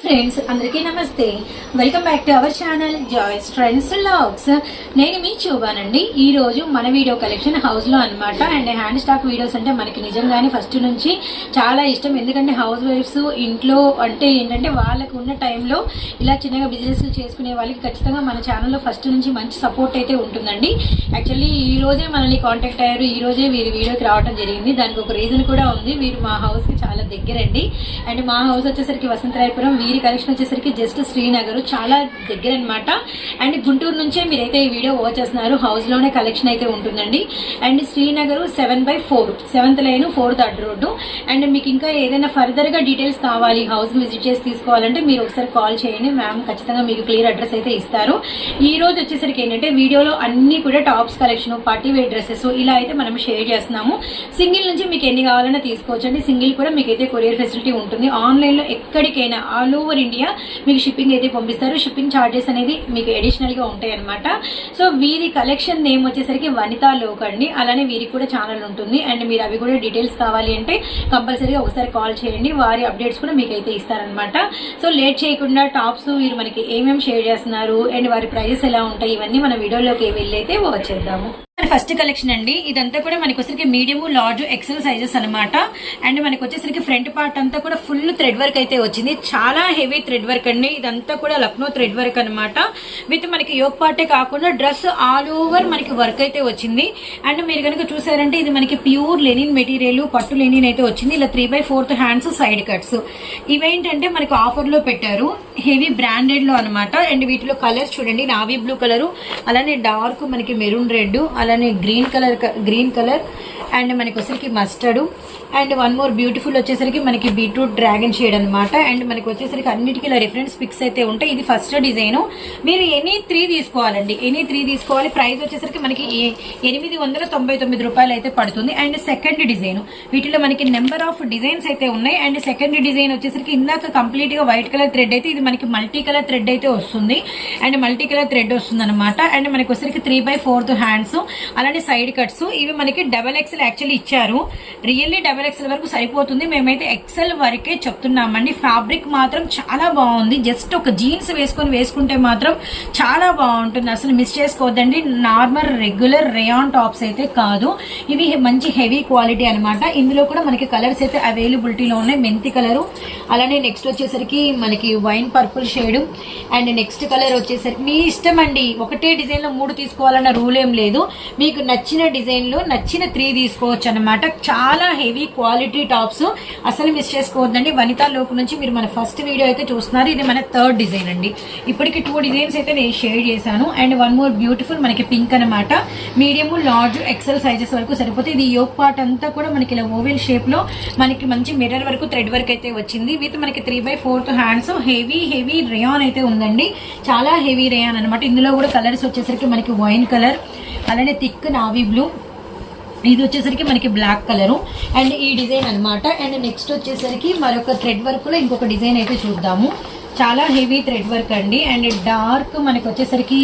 Friends అందరికీ నమస్తే. Welcome back to our channel Joy's friends logs నేను మీ చూబానండి ఈ రోజు మన వీడియో కలెక్షన్ హౌస్లో అండ్ హ్యాండ్ స్టాక్ వీడియోస్ అంటే మనకి నిజంగానే ఫస్ట్ నుంచి చాలా ఇష్టం. ఎందుకంటే హౌస్ వైఫ్స్ ఇంట్లో అంటే ఏంటంటే వాళ్ళకు ఉన్న టైంలో ఇలా చిన్నగా బిజినెస్ చేసుకునే వాళ్ళకి ఖచ్చితంగా మన ఛానల్లో ఫస్ట్ నుంచి మంచి సపోర్ట్ అయితే ఉంటుందండి. యాక్చువల్లీ ఈ రోజే మనల్ని కాంటాక్ట్ అయ్యారు. ఈ రోజే వీరు వీడియోకి రావడం జరిగింది. దానికి ఒక రీజన్ కూడా ఉంది. వీరు మా హౌస్కి చాలా దగ్గరండి. అండ్ మా హౌస్ వచ్చేసరికి వసంతరాయపురం వీరి కలెక్షన్ వచ్చేసరికి జస్ట్ శ్రీనగర్ చాలా దగ్గర అనమాట అండ్ గుంటూరు నుంచే మీరైతే ఈ వీడియో వాచ్ చేస్తున్నారు. హౌస్లోనే కలెక్షన్ అయితే ఉంటుందండి. And Srinagar seven by four seventh line fourth add road. And మీకు ఇంకా ఏదైనా ఫర్దర్గా డీటెయిల్స్ కావాలి హౌస్ విజిట్ చేసి తీసుకోవాలంటే మీరు ఒకసారి కాల్ చేయండి. మ్యామ్ ఖచ్చితంగా మీకు క్లియర్ అడ్రస్ అయితే ఇస్తారు. ఈ రోజు వచ్చేసరికి ఏంటంటే వీడియోలో అన్ని కూడా tops collection party wear dresses ఇలా అయితే మనం షేర్ చేస్తున్నాము. సింగిల్ నుంచి మీకు ఎన్ని కావాలన్నా తీసుకోవచ్చండి. సింగిల్ కూడా మీకు అయితే కొరియర్ ఫెసిలిటీ ఉంటుంది. ఆన్లైన్లో ఎక్కడికైనా ఆల్ ఓవర్ ఇండియా మీకు షిప్పింగ్ అయితే పంపిస్తారు. షిప్పింగ్ ఛార్జెస్ అనేది మీకు అడిషనల్గా ఉంటాయి అనమాట సో వీరి కలెక్షన్ నేమ్ వచ్చేసరికి వనితా లోక్ అండి. అలానే వీరికి కూడా ఛానల్ ఉంటుంది. అండ్ మీరు అవి కూడా డీటెయిల్స్ కావాలి అంటే కంపల్సరీగా ఒకసారి కాల్ చేయండి. వారి అప్డేట్స్ కూడా మీకు అయితే ఇస్తారనమాట సో లేట్ చేయకుండా టాప్స్ వీరు మనకి ఏమేమి షేర్ చేస్తున్నారు? అండ్ వారి ప్రైజెస్ ఎలా ఉంటాయి? ఇవన్నీ మన వీడియోలోకి వెళ్ళి అయితే వచ్చేద్దాము ఫస్ట్ కలెక్షన్ అండి. ఇదంతా కూడా మనకి వచ్చరికి మీడియం లార్జ్ ఎక్సెల్ సైజెస్ అన్నమాట. అండ్ మనకి వచ్చేసరికి ఫ్రంట్ పార్ట్ అంతా కూడా ఫుల్ థ్రెడ్ వర్క్ అయితే వచ్చింది. చాలా హెవీ థ్రెడ్ వర్క్ అండి. ఇదంతా కూడా లక్నో థ్రెడ్ వర్క్ అన్నమాట. విత్ మనకి యోగ్ పార్టే కాకుండా డ్రెస్ ఆల్ ఓవర్ మనకి వర్క్ అయితే వచ్చింది. అండ్ మీరు కనుక చూసారంటే ఇది మనకి ప్యూర్ లెనిన్ మెటీరియల్ పట్టు లెనిన్ అయితే వచ్చింది. ఇలా three by fourth hands side cuts ఇవేంటంటే మనకి ఆఫర్లో పెట్టారు. హెవీ బ్రాండెడ్లో అనమాట అండ్ వీటిలో కలర్స్ చూడండి. నావీ బ్లూ కలర్ అలానే డార్క్ మనకి మెరూన్ రెడ్ అలానే green colour green colour and మనకి వచ్చేసరికి mustard. And one more beautiful వచ్చేసరికి మనకి బీట్రూట్ డ్రాగన్ షేడ్ అనమాట అండ్ మనకి వచ్చేసరికి అన్నిటికీ ఇలా రిఫరెన్స్ పిక్స్ అయితే ఉంటాయి. ఇది ఫస్ట్ డిజైన్. మీరు ఎనీ త్రీ తీసుకోవాలండి. ఎనీ త్రీ తీసుకోవాలి. ప్రైస్ వచ్చేసరికి మనకి ఏ- ఎనిమిది వందల తొంభై తొమ్మిది రూపాయలు అయితే పడుతుంది. And second design. వీటిలో మనకి నెంబర్ ఆఫ్ డిజైన్స్ అయితే ఉన్నాయి. అండ్ సెకండ్ డిజైన్ వచ్చేసరికి ఇందాక కంప్లీట్గా వైట్ కలర్ థ్రెడ్ అయితే ఇది మనకి మల్టీ కలర్ థ్రెడ్ అయితే వస్తుంది. అండ్ మల్టీ కలర్ థ్రెడ్ వస్తుంది అనమాట అండ్ మనకి వచ్చేసరికి త్రీ బై ఫోర్త్ హ్యాండ్స్ అలానే సైడ్ కట్స్ ఇవి మనకి డబల్ ఎక్స్ ఎక్సెల్ యాక్చువల్లీ ఇచ్చారు. రియల్లీ డబల్ ఎక్సెల్ వరకు సరిపోతుంది. మేమైతే ఎక్సెల్ వరకే చెప్తున్నామండి. ఫ్యాబ్రిక్ మాత్రం చాలా బాగుంది. జస్ట్ ఒక జీన్స్ వేసుకొని వేసుకుంటే మాత్రం చాలా బాగుంటుంది. అసలు మిస్ చేసుకోవద్దండి. నార్మల్ రెగ్యులర్ రేయాన్ టాప్స్ అయితే కాదు. ఇవి మంచి హెవీ క్వాలిటీ అనమాట ఇందులో కూడా మనకి కలర్స్ అయితే అవైలబిలిటీలో ఉన్నాయి. మెంతి కలరు అలానే నెక్స్ట్ వచ్చేసరికి మనకి wine purple shade and next colour వచ్చేసరికి మీ ఇష్టం అండి. ఒకటే డిజైన్లో మూడు తీసుకోవాలన్న రూల్ ఏం లేదు. మీకు నచ్చిన డిజైన్లో నచ్చిన త్రీ తీసుకోవచ్చు అనమాట చాలా హెవీ క్వాలిటీ టాప్స్ అసలు మిస్ చేసుకోవద్దండి. వనితా లోపు నుంచి మీరు మన ఫస్ట్ వీడియో అయితే చూస్తున్నారు. ఇది మన థర్డ్ డిజైన్ అండి. ఇప్పటికి టూ డిజైన్స్ అయితే నేను షేర్ చేశాను. అండ్ వన్ మోర్ బ్యూటిఫుల్ మనకి పింక్ అనమాట మీడియం లార్జ్ ఎక్సెల్ సైజెస్ వరకు సరిపోతే ఇది యోగ్ పార్ట్ అంతా కూడా మనకి ఇలా ఓవెల్ షేప్లో మనకి మంచి మిర్రర్ వరకు థ్రెడ్ వర్క్ అయితే వచ్చింది. విత్ మనకి three by fourth hands heavy heavy rayon అయితే ఉందండి. చాలా హెవీ రేయాన్ అనమాట ఇందులో కూడా కలర్స్ వచ్చేసరికి మనకి వైన్ కలర్ అలానే థిక్ నావీ బ్లూ ఇది వచ్చేసరికి మనకి బ్లాక్ కలర్ అండ్ ఈ డిజైన్ అన్నమాట. అండ్ నెక్స్ట్ వచ్చేసరికి మరొక థ్రెడ్ వర్క్లో ఇంకొక డిజైన్ అయితే చూద్దాము. చాలా హెవీ థ్రెడ్ వర్క్ అండి. అండ్ డార్క్ మనకి వచ్చేసరికి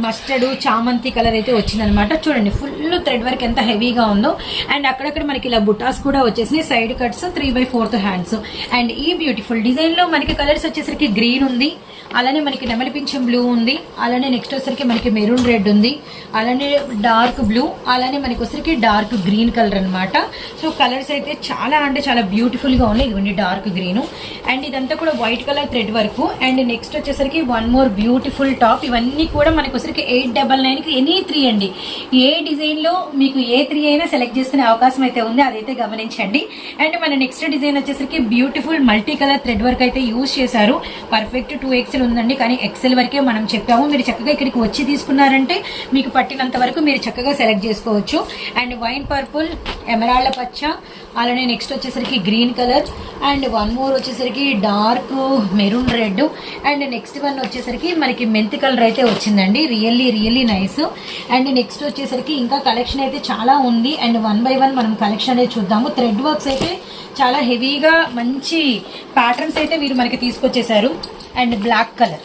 మస్టర్డ్ చామంతి కలర్ అయితే వచ్చిందనమాట చూడండి ఫుల్ థ్రెడ్ వర్క్ ఎంత హెవీగా ఉందో. అండ్ అక్కడక్కడ మనకి ఇలా బుటాస్ కూడా వచ్చేసినాయి. Side cuts three by fourth hands. And ఈ బ్యూటిఫుల్ డిజైన్లో మనకి కలర్స్ వచ్చేసరికి గ్రీన్ ఉంది. అలానే మనకి నెమలి పింఛం బ్లూ ఉంది. అలానే నెక్స్ట్ వచ్చేసరికి మనకి మెరూన్ రెడ్ ఉంది. అలానే డార్క్ బ్లూ అలానే మనకి వచ్చరికి డార్క్ గ్రీన్ కలర్ అన్నమాట. సో కలర్స్ అయితే చాలా అంటే చాలా బ్యూటిఫుల్గా ఉన్నాయి. ఇదిగోండి డార్క్ గ్రీన్ అండ్ ఇదంతా కూడా white colour thread work. And next వచ్చేసరికి వన్ మోర్ బ్యూటిఫుల్ టాప్ ఇవన్నీ కూడా మనకి వచ్చరికి ఎయిట్ డబల్ నైన్కి ఎనీ త్రీ అండి. ఏ డిజైన్లో మీకు ఏ త్రీ అయినా సెలెక్ట్ చేసుకునే అవకాశం అయితే ఉంది అదైతే గమనించండి. అండ్ మన నెక్స్ట్ డిజైన్ వచ్చేసరికి beautiful multi colour thread work అయితే యూజ్ చేశారు. పర్ఫెక్ట్ టూ ఎక్స్ ఎక్సెల్ ఉందండి కానీ ఎక్సెల్ వరకే మనం చెప్పాము. మీరు చక్కగా ఇక్కడికి వచ్చి తీసుకున్నారంటే మీకు పట్టినంత వరకు మీరు చక్కగా సెలెక్ట్ చేసుకోవచ్చు. అండ్ వైన్ పర్పుల్ ఎమరాళ్ళ పచ్చ అలానే నెక్స్ట్ వచ్చేసరికి green colour and one more వచ్చేసరికి dark maroon red and next one వచ్చేసరికి మనకి మెంతి కలర్ అయితే వచ్చిందండి. Really really nice and next వచ్చేసరికి ఇంకా కలెక్షన్ అయితే చాలా ఉంది. అండ్ వన్ బై వన్ మనం కలెక్షన్ అనేది చూద్దాము. థ్రెడ్ వర్క్స్ అయితే చాలా హెవీగా మంచి ప్యాటర్న్స్ అయితే వీరు మనకి తీసుకొచ్చేసారు అండ్ బ్లాక్ కలర్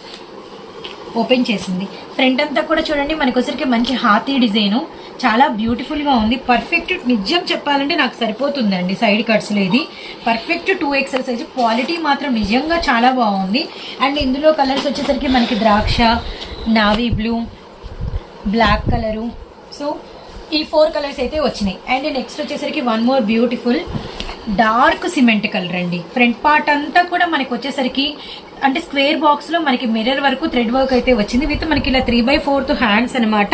ఓపెన్ చేసింది. ఫ్రంట్ అంతా కూడా చూడండి మనకొసరికి మంచి హాతీ డిజైను. చాలా బ్యూటిఫుల్గా ఉంది. పర్ఫెక్ట్ నిజం చెప్పాలంటే నాకు సరిపోతుందండి సైడ్ కట్స్లో ఇది. Perfect to XL size quality మాత్రం నిజంగా చాలా బాగుంది. అండ్ ఇందులో కలర్స్ వచ్చేసరికి మనకి ద్రాక్ష navy blue black colour so ఈ ఫోర్ కలర్స్ అయితే వచ్చినాయి. అండ్ నెక్స్ట్ వచ్చేసరికి one more beautiful dark cement colour అండి. ఫ్రంట్ పార్ట్ అంతా కూడా మనకు వచ్చేసరికి అంటే స్క్వేర్ బాక్స్లో మనకి మిర్రర్ వరకు థ్రెడ్ వర్క్ అయితే వచ్చింది. విత్ మనకి ఇలా త్రీ బై ఫోర్త్ హ్యాండ్స్ అనమాట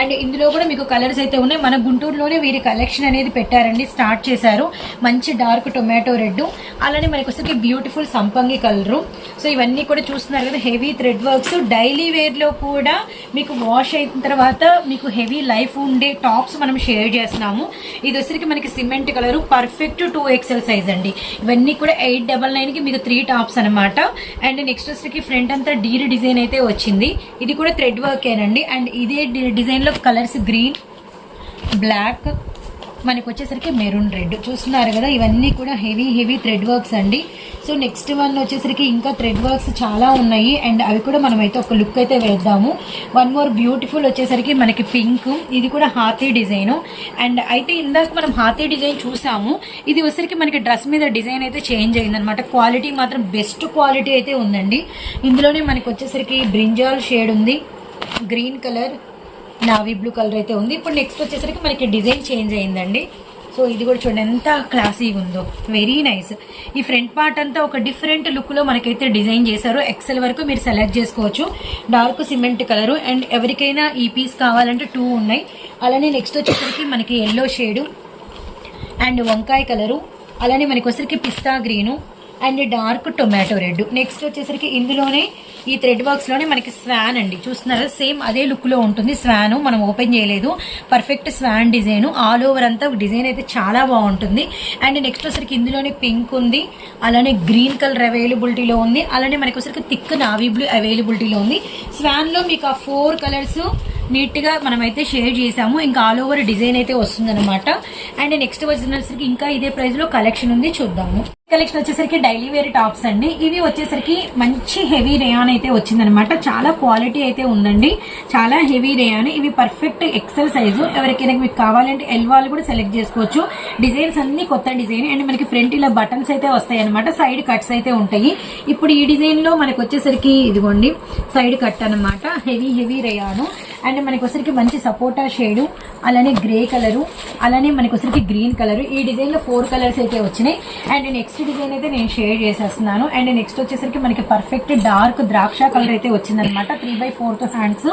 అండ్ ఇందులో కూడా మీకు కలర్స్ అయితే ఉన్నాయి. మన గుంటూరులోనే వీరి కలెక్షన్ అనేది పెట్టారండి. స్టార్ట్ చేశారు. మంచి డార్క్ టొమాటో రెడ్ అలానే మనకి వచ్చేసరికి బ్యూటిఫుల్ సంపంగి కలరు. సో ఇవన్నీ కూడా చూస్తున్నారు కదా హెవీ థ్రెడ్ వర్క్స్ డైలీ వేర్లో కూడా మీకు వాష్ అయిన తర్వాత మీకు హెవీ లైఫ్ ఉండే టాప్స్ మనం షేర్ చేస్తున్నాము. ఇది వచ్చరికి మనకి cement colour. Perfect to XL size అండి. ఇవన్నీ కూడా ఎయిట్ డబల్ నైన్కి మీకు త్రీ టాప్స్ అనమాట అండ్ నెక్స్ట్ వచ్చేసరికి ఫ్రంట్ అంతా డీర్ డిజైన్ అయితే వచ్చింది. ఇది కూడా థ్రెడ్ వర్కేనండి అండ్ ఇదే డిజైన్లో కలర్స్ గ్రీన్ బ్లాక్ మనకు వచ్చేసరికి మెరూన్ రెడ్. చూస్తున్నారు కదా ఇవన్నీ కూడా హెవీ హెవీ థ్రెడ్ వర్క్స్ అండి. సో నెక్స్ట్ వన్ వచ్చేసరికి ఇంకా థ్రెడ్ వర్క్స్ చాలా ఉన్నాయి. అండ్ అవి కూడా మనం అయితే ఒక లుక్ అయితే వేద్దాము. వన్ మోర్ బ్యూటిఫుల్ వచ్చేసరికి మనకి పింక్. ఇది కూడా హాతీ డిజైన్. అండ్ అయితే ఇందాక మనం హాతీ డిజైన్ చూసాము. ఇది వచ్చేసరికి మనకి డ్రెస్ మీద డిజైన్ అయితే చేంజ్ అయిందనమాట. క్వాలిటీ మాత్రం బెస్ట్ క్వాలిటీ అయితే ఉందండి. ఇందులోనే మనకి వచ్చేసరికి బ్రింజాల్ షేడ్ ఉంది. Green colour. Navy blue colour అయితే ఉంది. ఇప్పుడు నెక్స్ట్ వచ్చేసరికి మనకి డిజైన్ చేంజ్ అయిందండి. సో ఇది కూడా చూడండి ఎంత క్లాసీగా ఉందో. వెరీ నైస్ ఈ ఫ్రంట్ పార్ట్ అంతా ఒక డిఫరెంట్ లుక్లో మనకైతే డిజైన్ చేశారు. ఎక్సెల్ వరకు మీరు సెలెక్ట్ చేసుకోవచ్చు. డార్క్ సిమెంట్ కలరు అండ్ ఎవరికైనా ఈ పీస్ కావాలంటే టూ ఉన్నాయి. అలానే నెక్స్ట్ వచ్చేసరికి మనకి ఎల్లో షేడు అండ్ వంకాయ కలరు అలానే మనకి వచ్చరికి పిస్తా green and dark tomato red next వచ్చేసరికి ఇందులోనే ఈ థ్రెడ్ వర్క్స్లోనే మనకి స్వాన్ అండి. చూస్తున్నారా సేమ్ అదే లుక్లో ఉంటుంది. స్వాన్ మనం ఓపెన్ చేయలేదు. Perfect swan design all over అంతా డిజైన్ అయితే చాలా బాగుంటుంది. అండ్ నెక్స్ట్ వచ్చరికి ఇందులోనే పింక్ ఉంది. అలానే గ్రీన్ కలర్ అవైలబిలిటీలో ఉంది. అలానే మనకి వచ్చరికి థిక్ నావీ బ్లూ అవైలబిలిటీలో ఉంది. స్వాన్లో మీకు ఆ ఫోర్ కలర్స్ నీట్గా మనమైతే షేర్ చేసాము. ఇంకా ఆల్ ఓవర్ డిజైన్ అయితే వస్తుందన్నమాట. అండ్ నెక్స్ట్ వచ్చేసరికి ఇంకా ఇదే ప్రైస్లో కలెక్షన్ ఉంది. చూద్దాము. కలెక్షన్ వచ్చేసరికి డైలీ వేర్ టాప్స్ అండి. ఇవి వచ్చేసరికి మంచి హెవీ రేయాన్ అయితే వచ్చిందనమాట చాలా క్వాలిటీ అయితే ఉందండి. చాలా హెవీ రేయాన్ ఇవి పర్ఫెక్ట్ ఎక్సెల్ సైజు ఎవరికైనా మీకు కావాలంటే ఎల్ వాళ్ళు కూడా సెలెక్ట్ చేసుకోవచ్చు. డిజైన్స్ అన్ని కొత్త డిజైన్ అండ్ మనకి ఫ్రంట్ ఇలా బటన్స్ అయితే వస్తాయి అనమాట సైడ్ కట్స్ అయితే ఉంటాయి. ఇప్పుడు ఈ డిజైన్లో మనకు వచ్చేసరికి ఇదిగోండి. సైడ్ కట్ అనమాట హెవీ హెవీ రేయాను అండ్ మనకి వచ్చరికి మంచి సపోటా షేడు అలానే గ్రే కలరు అలానే మనకి వచ్చరికి గ్రీన్ కలర్ ఈ డిజైన్లో ఫోర్ కలర్స్ అయితే వచ్చినాయి. అండ్ నెక్స్ట్ డిజైన్ అయితే నేను షేర్ చేసేస్తున్నాను. అండ్ నెక్స్ట్ వచ్చేసరికి మనకి పర్ఫెక్ట్ డార్క్ ద్రాక్ష కలర్ అయితే వచ్చిందనమాట three by fourth hands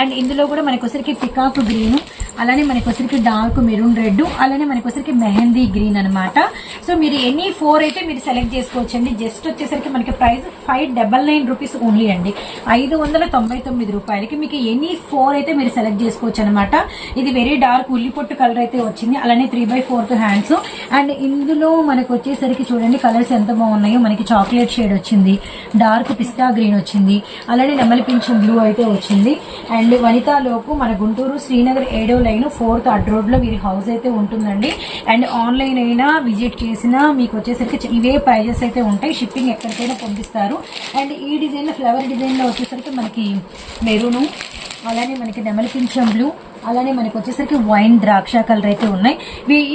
and ఇందులో కూడా మనకి వచ్చరికి పికాక్ గ్రీన్ అలానే మనకి వచ్చరికి డార్క్ మెరూన్ రెడ్ అలానే మనకి వచ్చరికి మెహందీ గ్రీన్ అనమాట సో మీరు ఎనీ ఫోర్ అయితే మీరు సెలెక్ట్ చేసుకోవచ్చు అండి జస్ట్ వచ్చేసరికి మనకి price five double nine rupees only అండి. ఐదు వందల తొంభై తొమ్మిది రూపాయలకి మీకు ఎనీ ఫోర్ అయితే మీరు సెలెక్ట్ చేసుకోవచ్చు అనమాట ఇది వెరీ డార్క్ ఉల్లిపొట్టు కలర్ అయితే వచ్చింది. అలానే three by fourth hands and ఇందులో మనకు వచ్చేసరికి చూడండి కలర్స్ ఎంత బాగున్నాయో మనకి చాక్లెట్ షేడ్ వచ్చింది డార్క్ పిస్తా గ్రీన్ వచ్చింది అలానే నెమలి పింఛం బ్లూ అయితే వచ్చింది. అండ్ వనితాలోపు మన గుంటూరు శ్రీనగర్ ఏడో లైన్ ఫోర్త్ అడ్ రోడ్లో వీరి హౌస్ అయితే ఉంటుందండి. అండ్ ఆన్లైన్ అయినా విజిట్ చేసినా మీకు వచ్చేసరికి ఇవే ప్రైజెస్ అయితే ఉంటాయి. షిప్పింగ్ ఎక్కడికైనా పంపిస్తారు. అండ్ ఈ డిజైన్లో ఫ్లవర్ డిజైన్లో వచ్చేసరికి మనకి మెరూను అలానే మనకి నెమలి పింఛం బ్లూ అలానే మనకు వచ్చేసరికి వైన్ ద్రాక్ష కలర్ అయితే ఉన్నాయి.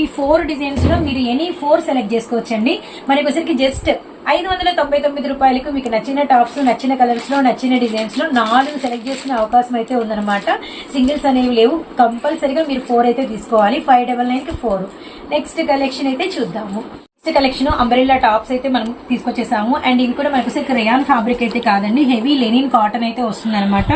ఈ ఫోర్ డిజైన్స్లో మీరు ఎనీ ఫోర్ సెలెక్ట్ చేసుకోవచ్చండి. మనకి వచ్చేసరికి జస్ట్ ఐదు వందల తొంభై తొమ్మిది రూపాయలకు మీకు నచ్చిన టాప్స్ నచ్చిన కలర్స్లో నచ్చిన డిజైన్స్లో నాలుగు సెలెక్ట్ చేసుకునే అవకాశం అయితే ఉందన్నమాట. సింగిల్స్ అనేవి లేవు. కంపల్సరీగా మీరు ఫోర్ అయితే తీసుకోవాలి. ఫైవ్ డబల్ నైన్కి ఫోర్. నెక్స్ట్ కలెక్షన్ అయితే చూద్దాము. కలెక్షన్ అంబ్రెల్లా టాప్స్ అయితే మనం తీసుకొచ్చేసాము. అండ్ ఇది కూడా మనకు క్రయాన్ ఫాబ్రిక్ ఫ్యాబ్రిక్ అయితే కాదండి. హెవీ లెనిన్ కాటన్ అయితే వస్తుంది అనమాట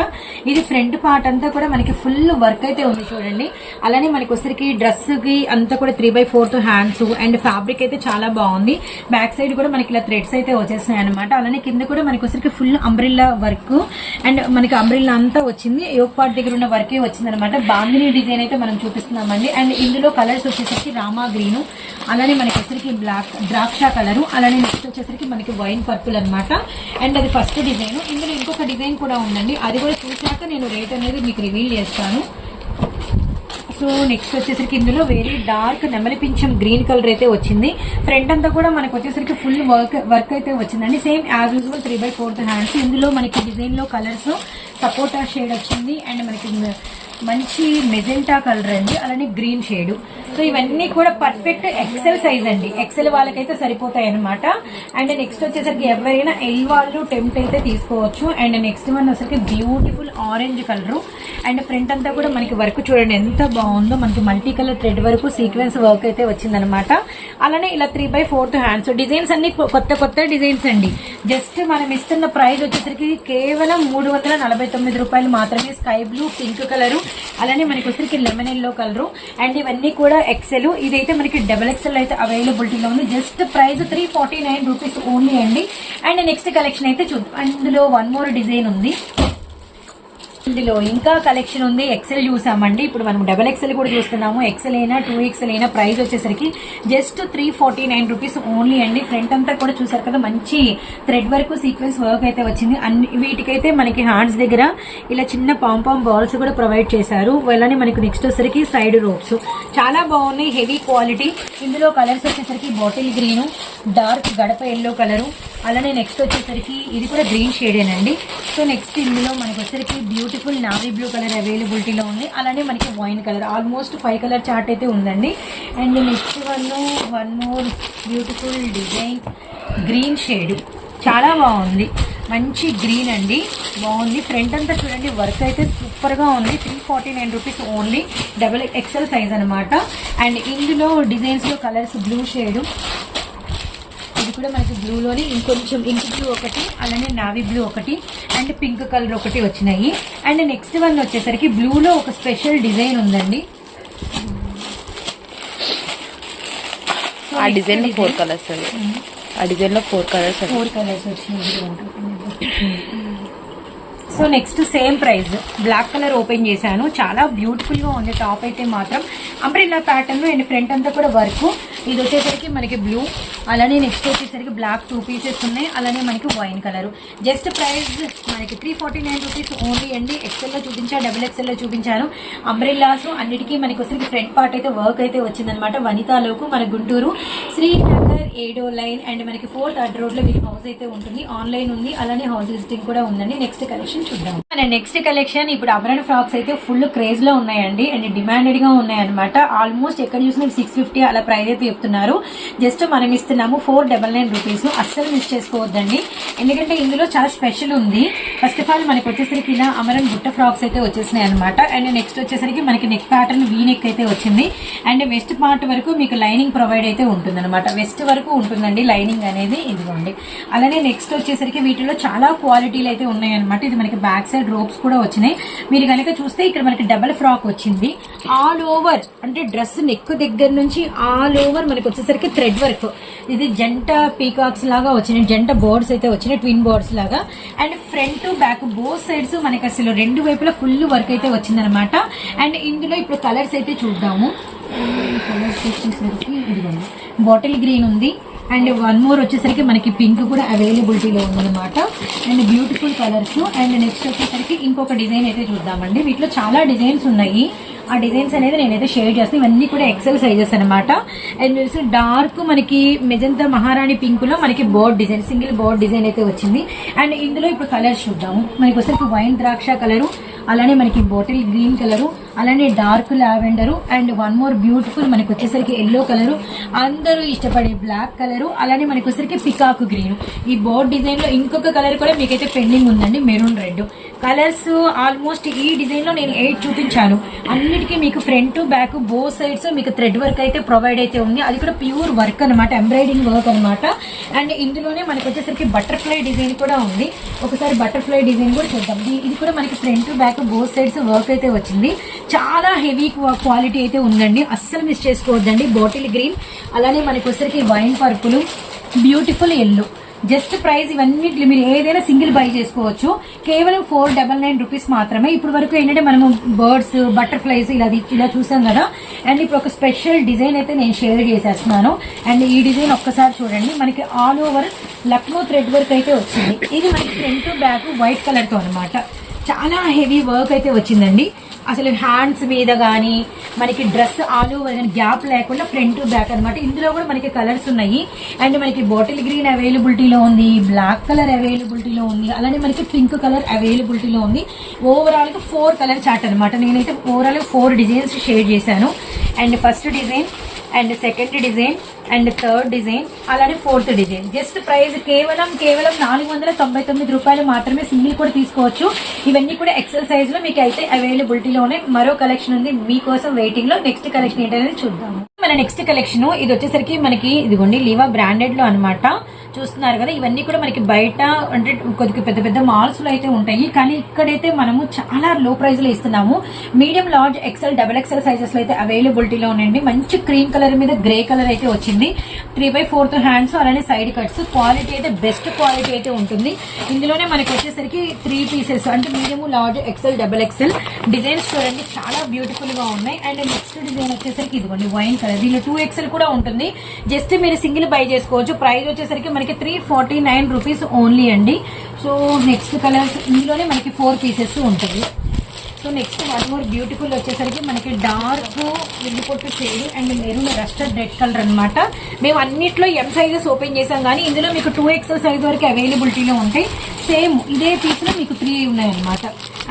ఇది ఫ్రంట్ పార్ట్ అంతా కూడా మనకి ఫుల్ వర్క్ అయితే ఉంది చూడండి. అలానే మనకి వచ్చేసరికి డ్రెస్కి అంతా కూడా three by fourth hands and fabric అయితే చాలా బాగుంది. బ్యాక్ సైడ్ కూడా మనకి ఇలా థ్రెడ్స్ అయితే వచ్చేసాయి అనమాట అలానే కింద కూడా మనకి వచ్చేసరికి ఫుల్ అంబ్రిల్లా వర్క్ అండ్ మనకి అంబ్రిల్లా అంతా వచ్చింది. యోగ్ పార్ట్ దగ్గర ఉన్న వర్కే వచ్చింది అనమాట బాందిని డిజైన్ అయితే మనం చూపిస్తున్నామండి. అండ్ ఇందులో కలర్స్ వచ్చేసరికి రామా గ్రీన్ అలానే మనకి వచ్చరికి బ్లాక్ ద్రాక్ష కలరు అలానే నెక్స్ట్ వచ్చేసరికి మనకి వైన్ పర్పుల్ అనమాట అండ్ అది ఫస్ట్ డిజైన్. ఇందులో ఇంకొక డిజైన్ కూడా ఉందండి. అది కూడా చూసాక నేను రేట్ అనేది మీకు రివీల్ చేస్తాను. సో నెక్స్ట్ వచ్చేసరికి ఇందులో వెరీ డార్క్ నెమలి పింఛం గ్రీన్ కలర్ అయితే వచ్చింది. ఫ్రంట్ అంతా కూడా మనకు వచ్చేసరికి ఫుల్ వర్క్ వర్క్ అయితే వచ్చిందండి. Same as usual three by fourth hands ఇందులో మనకి డిజైన్లో కలర్స్ సపోటా షేడ్ వచ్చింది. అండ్ మనకి మంచి మెజెంటా కలర్ అండి అలానే గ్రీన్ షేడ్. సో ఇవన్నీ కూడా పర్ఫెక్ట్ ఎక్సెల్ సైజ్ అండి. ఎక్సెల్ వాళ్ళకైతే సరిపోతాయి అనమాట అండ్ నెక్స్ట్ వచ్చేసరికి ఎవరైనా ఎల్ వాళ్ళు టెంప్ట్ అయితే తీసుకోవచ్చు. అండ్ నెక్స్ట్ వన్ వచ్చేసరికి beautiful orange colour and front అంతా కూడా మనకి వర్క్ చూడండి ఎంత బాగుందో. మనకి మల్టీ కలర్ థ్రెడ్ వరకు సీక్వెన్స్ వర్క్ అయితే వచ్చిందనమాట అలానే ఇలా three by fourth hands designs అన్ని కొత్త కొత్త డిజైన్స్ అండి. జస్ట్ మనం ఇస్తున్న ప్రైస్ వచ్చేసరికి కేవలం మూడు వందల నలభై తొమ్మిది రూపాయలు మాత్రమే. స్కై బ్లూ పింక్ కలరు అలానే మనకి వచ్చరికి లెమన్ ఎల్లో కలరు అండ్ ఇవన్నీ కూడా ఎక్సెల్ ఇదైతే మనకి డబల్ ఎక్సెల్ అయితే అవైలబిలిటీలో ఉంది. Just price three forty nine rupees only అండి. అండ్ నెక్స్ట్ కలెక్షన్ అయితే చూద్దాం. అందులో వన్ మోర్ డిజైన్ ఉంది. ఇందులో ఇంకా కలెక్షన్ ఉంది. ఎక్సెల్ చూసామండి. ఇప్పుడు మనం డబల్ ఎక్సెల్ కూడా చూస్తున్నాము. ఎక్సెల్ అయినా టూ ఎక్సెల్ అయినా ప్రైస్ వచ్చేసరికి just three forty nine rupees only అండి. ఫ్రంట్ అంతా కూడా చూసారు కదా మంచి థ్రెడ్ వర్క్ సీక్వెన్స్ వర్క్ అయితే వచ్చింది. అన్ని వీటికైతే మనకి హ్యాండ్స్ దగ్గర ఇలా చిన్న పాంపాం బాల్స్ కూడా ప్రొవైడ్ చేశారు. అలానే మనకి నెక్స్ట్ వచ్చేసరికి సైడ్ రోప్స్ చాలా బాగున్నాయి హెవీ క్వాలిటీ ఇందులో కలర్స్ వచ్చేసరికి బాటిల్ గ్రీన్ డార్క్ గడప ఎల్లో కలరు అలానే నెక్స్ట్ వచ్చేసరికి ఇది కూడా గ్రీన్ షేడేనండి సో నెక్స్ట్ ఇందులో మనకి వచ్చేసరికి బ్యూటిఫుల్ నావీ బ్లూ కలర్ అవైలబిలిటీలో ఉంది. అలానే మనకి wine colour almost five colour chart అయితే ఉందండి. And next one one more beautiful design green shade చాలా బాగుంది. మంచి గ్రీన్ అండి. బాగుంది. ఫ్రంట్ అంతా చూడండి. వర్క్ అయితే సూపర్గా ఉంది. Three forty nine rupees only double XL size అనమాట అండ్ ఇందులో డిజైన్స్లో కలర్స్ బ్లూ షేడ్ కూడా మనకి బ్లూలోని ఇంకొంచెం ఇంక్ బ్లూ ఒకటి అలానే నావీ బ్లూ ఒకటి అండ్ పింక్ కలర్ ఒకటి వచ్చినాయి. అండ్ నెక్స్ట్ వన్ వచ్చేసరికి బ్లూలో ఒక స్పెషల్ డిజైన్ ఉందండి. ఆ డిజైన్లో ఫోర్ కలర్స్ ఆ డిజైన్లో ఫోర్ కలర్స్ ఫోర్ కలర్స్ వచ్చినాయి. So next same price black colour open చేశాను. చాలా బ్యూటిఫుల్గా ఉంది. టాప్ అయితే మాత్రం అంబ్రిల్లా ప్యాటర్న్ అండ్ ఫ్రంట్ అంతా కూడా వర్క్ ఇది వచ్చేసరికి మనకి బ్లూ అలానే నెక్స్ట్ వచ్చేసరికి బ్లాక్ టూ పీసెస్ ఉన్నాయి. అలానే మనకి వైన్ కలర్ జస్ట్ ప్రైస్ మనకి three forty nine rupees only అండి ఎక్సెల్లో చూపించాను డబుల్ ఎక్సెల్లో చూపించాను. అంబ్రిల్లాస్ అన్నిటికీ మనకి వచ్చేసరికి ఫ్రంట్ పార్ట్ అయితే వర్క్ అయితే వచ్చిందనమాట. వనితాలోకు మన గుంటూరు శ్రీనగర్ ఏడో లైన్ అండ్ మనకి ఫోర్త్ అడ్ రోడ్లో మీకు హౌస్ అయితే ఉంటుంది. ఆన్లైన్ ఉంది. అలానే హౌస్ విజిటింగ్ కూడా ఉందండి. నెక్స్ట్ కలెక్షన్ చూద్దాం. మన నెక్స్ట్ కలెక్షన్ ఇప్పుడు అమరణ ఫ్రాక్స్ అయితే ఫుల్ క్రేజ్లో ఉన్నాయండి. అండ్ డిమాండెడ్గా ఉన్నాయన్నమాట. ఆల్మోస్ట్ ఎక్కడ చూసినా సిక్స్ ఫిఫ్టీ అలా ప్రైస్ అయితే చెప్తున్నారు. జస్ట్ మనం ఇస్తున్నాము ఫోర్ డబల్ నైన్ రూపీస్ అస్సలు మిస్ చేసుకోవద్దండి. ఎందుకంటే ఇందులో చాలా స్పెషల్ ఉంది. ఫస్ట్ ఆఫ్ ఆల్ మనకి వచ్చేసరికి ఇలా అమరన్ బుట్ట ఫ్రాక్స్ అయితే వచ్చేసినాయి అనమాట అండ్ నెక్స్ట్ వచ్చేసరికి మనకి నెక్ ప్యాటర్న్ వీ నెక్ అయితే వచ్చింది. అండ్ వెస్ట్ పార్ట్ వరకు మీకు లైనింగ్ ప్రొవైడ్ అయితే ఉంటుంది వెస్ట్ వరకు ఉంటుందండి లైనింగ్ అనేది. ఇదిగోండి. అలానే నెక్స్ట్ వచ్చేసరికి వీటిలో చాలా క్వాలిటీలు అయితే ఉన్నాయన్నమాట. ఇది మనకి బ్యాక్ సైడ్ రోప్స్ కూడా వచ్చినాయి. మీరు కనుక చూస్తే ఇక్కడ మనకి డబల్ ఫ్రాక్ వచ్చింది. ఆల్ ఓవర్ అంటే డ్రెస్ నెక్ దగ్గర నుంచి ఆల్ ఓవర్ మనకి వచ్చేసరికి థ్రెడ్ వర్క్. ఇది జంట పీకాక్స్ లాగా వచ్చినాయి. జంట బోర్డ్స్ అయితే వచ్చినాయి. ట్విన్ బోర్డ్స్ లాగా. And front back both sides మనకి అసలు రెండు వైపులా ఫుల్ వర్క్ అయితే వచ్చిందనమాట అండ్ ఇందులో ఇప్పుడు కలర్స్ అయితే చూద్దాము. కలర్స్ వచ్చేసరికి ఇదిగోండి. బాటిల్ గ్రీన్ ఉంది. అండ్ వన్ మోర్ వచ్చేసరికి మనకి పింక్ కూడా అవైలబిలిటీలో ఉందన్నమాట. And beautiful colours. And next వచ్చేసరికి ఇంకొక డిజైన్ అయితే చూద్దామండి. వీటిలో చాలా డిజైన్స్ ఉన్నాయి. ఆ డిజైన్స్ అనేది నేనైతే షేర్ చేస్తాను. ఇవన్నీ కూడా ఎక్సెల్ సైజెస్ అనమాట అండ్ డార్క్ మనకి మెజంతా మహారాణి పింక్లో మనకి board design single board design అయితే వచ్చింది. అండ్ ఇందులో ఇప్పుడు కలర్స్ చూద్దాము. మనకి వచ్చేసరికి వైన్ ద్రాక్ష కలరు అలానే మనకి బాటిల్ గ్రీన్ కలరు అలానే dark lavender and one more beautiful మనకు వచ్చేసరికి ఎల్లో కలరు. అందరూ ఇష్టపడే బ్లాక్ కలరు అలానే మనకు వచ్చేసరికి పికాక్ గ్రీన్. ఈ బోర్డ్ డిజైన్లో ఇంకొక కలర్ కూడా మీకైతే పెండింగ్ ఉందండి మెరూన్ రెడ్ కలర్స్ ఆల్మోస్ట్ ఈ డిజైన్లో నేను ఎయిట్ చూపించాను. అన్నిటికీ మీకు ఫ్రంట్ బ్యాక్ బో సైడ్స్ మీకు థ్రెడ్ వర్క్ అయితే ప్రొవైడ్ అయితే ఉంది. అది కూడా ప్యూర్ వర్క్ అనమాట ఎంబ్రాయిడింగ్ వర్క్ అనమాట అండ్ ఇందులోనే మనకు వచ్చేసరికి బటర్ఫ్లై డిజైన్ కూడా ఉంది. ఒకసారి బటర్ఫ్లై డిజైన్ కూడా చూద్దాం. ఇది- కూడా మనకి front back both sides work అయితే వచ్చింది. చాలా హెవీ క్వాలిటీ అయితే ఉందండి. అస్సలు మిస్ చేసుకోవద్దండి. బాటిల్ గ్రీన్ అలానే మనకు వచ్చేసరికి wine purple beautiful yellow. Just price ఇవన్నీ మీరు ఏదైనా సింగిల్ బై చేసుకోవచ్చు. కేవలం ఫోర్ డబల్ నైన్ రూపీస్ మాత్రమే. ఇప్పుడు వరకు ఏంటంటే మనము బర్డ్స్ బటర్ఫ్లైస్ ఇలా ఇలా చూసాం కదా. అండ్ ఇప్పుడు ఒక స్పెషల్ డిజైన్ అయితే నేను షేర్ చేసేస్తున్నాను. అండ్ ఈ డిజైన్ ఒక్కసారి చూడండి. మనకి all over Lucknow thread work అయితే వచ్చింది. ఇది మనకి ఫ్రంట్ బ్యాక్ వైట్ కలర్తో అనమాట చాలా హెవీ వర్క్ అయితే వచ్చిందండి. అసలు హ్యాండ్స్ మీద కానీ మనకి డ్రెస్ ఆల్ ఓవర్ కానీ గ్యాప్ లేకుండా ఫ్రంట్ బ్యాక్ అనమాట ఇందులో కూడా మనకి కలర్స్ ఉన్నాయి. అండ్ మనకి బాటిల్ గ్రీన్ అవైలబిలిటీలో ఉంది బ్లాక్ కలర్ అవైలబిలిటీలో ఉంది అలానే మనకి పింక్ కలర్ అవైలబిలిటీలో ఉంది. ఓవరాల్గా ఫోర్ కలర్ చార్ట్ అనమాట నేనైతే ఓవరాల్ ఫోర్ డిజైన్స్ షేర్ చేశాను. And first design and second design and third design అలానే ఫోర్త్ డిజైన్. జస్ట్ ప్రైస్ కేవలం కేవలం నాలుగు వందల తొంభై తొమ్మిది రూపాయలు మాత్రమే సింగిల్ కూడా తీసుకోవచ్చు. ఇవన్నీ కూడా ఎక్సెల్ సైజ్లో మీకు అయితే అవైలబిలిటీలోనే మరో కలెక్షన్ ఉంది. మీకోసం వెయిటింగ్లో నెక్స్ట్ కలెక్షన్ ఏంటనేది చూద్దాము. మన నెక్స్ట్ కలెక్షన్ ఇది వచ్చేసరికి మనకి ఇదిగోండి లీవా బ్రాండెడ్లో అన్నమాట. చూస్తున్నారు కదా ఇవన్నీ కూడా మనకి బయట అంటే కొద్దిగా పెద్ద పెద్ద మాల్స్లో అయితే ఉంటాయి. కానీ ఇక్కడైతే మనము చాలా లో ప్రైస్లో ఇస్తున్నాము medium large XL double XL సైజెస్లో అయితే అవైలబిలిటీలో ఉన్నాయండి మంచి క్రీమ్ కలర్ మీద గ్రే కలర్ అయితే వచ్చింది. త్రీ బై ఫోర్త్ హ్యాండ్స్ అలానే సైడ్ కట్స్ క్వాలిటీ అయితే బెస్ట్ క్వాలిటీ అయితే ఉంటుంది. ఇందులోనే మనకి వచ్చేసరికి త్రీ పీసెస్ అంటే medium large XL double XL designs చూడండి చాలా బ్యూటిఫుల్గా ఉన్నాయి. అండ్ నెక్స్ట్ డిజైన్ వచ్చేసరికి ఇదిగోండి వైన్ కలర్ దీనిలో టూ ఎక్సెల్ కూడా ఉంటుంది. జస్ట్ మీరు సింగిల్ బై చేసుకోవచ్చు. ప్రైస్ వచ్చేసరికి మనకి three forty nine rupees only అండి. సో నెక్స్ట్ కలర్స్ ఇందులోనే మనకి ఫోర్ పీసెస్ ఉంటుంది so next one more beautiful వచ్చేసరికి మనకి డార్క్ వెండి పొట్టు shade and maroon rusted red colour అనమాట మేము అన్నిట్లో ఎం సైజెస్ ఓపెన్ చేసాం కానీ ఇందులో మీకు టూ ఎక్సెల్ సైజ్ వరకు అవైలబిలిటీలో ఉంటాయి. సేమ్ ఇదే పీస్లో మీకు త్రీ ఉన్నాయన్నమాట.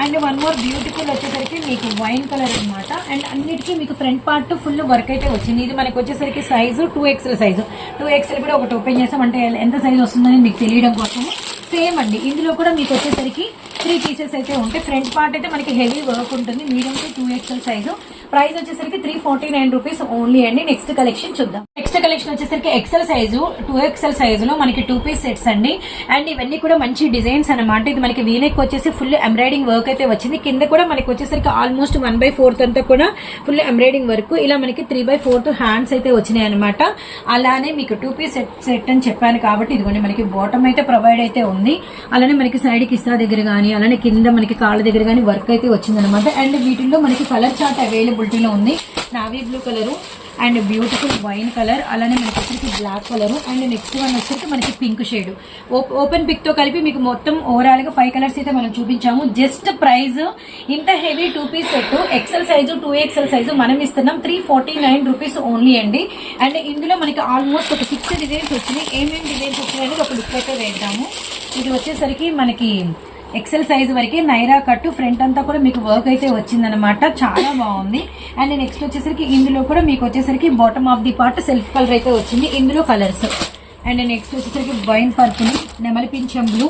అండ్ వన్ మోర్ బ్యూటిఫుల్ వచ్చేసరికి మీకు వైన్ కలర్ అన్నమాట. అండ్ అన్నిటికీ మీకు ఫ్రంట్ పార్ట్ ఫుల్ వర్క్ అయితే వచ్చింది. ఇది మనకి వచ్చేసరికి size two XL size. Two XL కూడా ఒకటి ఓపెన్ చేసాం. అంటే ఎంత సైజ్ వస్తుందని మీకు తెలియడం కోసం సేమ్ అండి. ఇందులో కూడా మీకు వచ్చేసరికి త్రీ పీసెస్ అయితే ఉంటాయి ఫ్రంట్ పార్ట్ అయితే మనకి హెవీ వర్క్ ఉంటుంది. Medium to two XL size. Price వచ్చేసరికి three forty nine rupees only అండి. నెక్స్ట్ కలెక్షన్ చూద్దాం. నెక్స్ట్ కలెక్షన్ వచ్చేసరికి XL size two XL size లో మనకి టూ పీస్ సెట్స్ అండి. అండ్ ఇవన్నీ కూడా మంచి డిజైన్స్ అన్నమాట. ఇది మనకి వీనెక్ వచ్చేసి ఫుల్ ఎంబ్రాయిడింగ్ వర్క్ అయితే వచ్చింది. కింద కూడా మనకి వచ్చేసరికి ఆల్మోస్ట్ వన్ బై ఫోర్త్ అంతా కూడా ఫుల్ ఎంబ్రాయిడింగ్ వర్క్. ఇలా మనకి త్రీ బై ఫోర్త్ హ్యాండ్స్ అయితే వచ్చినాయి అనమాట అలానే మీకు టూ పీస్ సెట్ సెట్ అని చెప్పాను కాబట్టి ఇదిగోండి మనకి బాటమ్ అయితే ప్రొవైడ్ అయితే ఉంది. అలానే మనకి సైడ్ కిస్తా దగ్గర కానీ అలానే కింద మనకి కాళ్ళ దగ్గర కానీ వర్క్ అయితే వచ్చిందనమాట అండ్ వీటిల్లో మనకి కలర్ చార్ట్ అవైలబిలిటీలో ఉంది. Navy blue colour and beautiful wine colour అలానే మనకి వచ్చరికి black colour and next one వచ్చరికి మనకి పింక్ షేడ్ ఓపెన్ పిక్తో కలిపి మీకు మొత్తం ఓవరాల్గా ఫైవ్ కలర్స్ అయితే మనం చూపించాము. జస్ట్ ప్రైస్ ఇంత heavy two piece set XL size two XL size మనం ఇస్తున్నాం. Three forty nine rupees only అండి. అండ్ ఇందులో మనకి ఆల్మోస్ట్ ఒక సిక్స్ డిజైన్స్ వచ్చినాయి. ఏమేమి డిజైన్స్ వచ్చినాయి అనేది ఒక లుక్ అయితే వేద్దాము. ఇది వచ్చేసరికి మనకి ఎక్సెల్ సైజ్ వరకే నైరా కట్టు ఫ్రంట్ అంతా కూడా మీకు వర్క్ అయితే వచ్చిందనమాట చాలా బాగుంది. అండ్ నెక్స్ట్ వచ్చేసరికి ఇందులో కూడా మీకు వచ్చేసరికి bottom of the part self colour అయితే వచ్చింది. ఇందులో కలర్స్ అండ్ నెక్స్ట్ వచ్చేసరికి వైన్ పర్పుల్ నెమలిపించం బ్లూ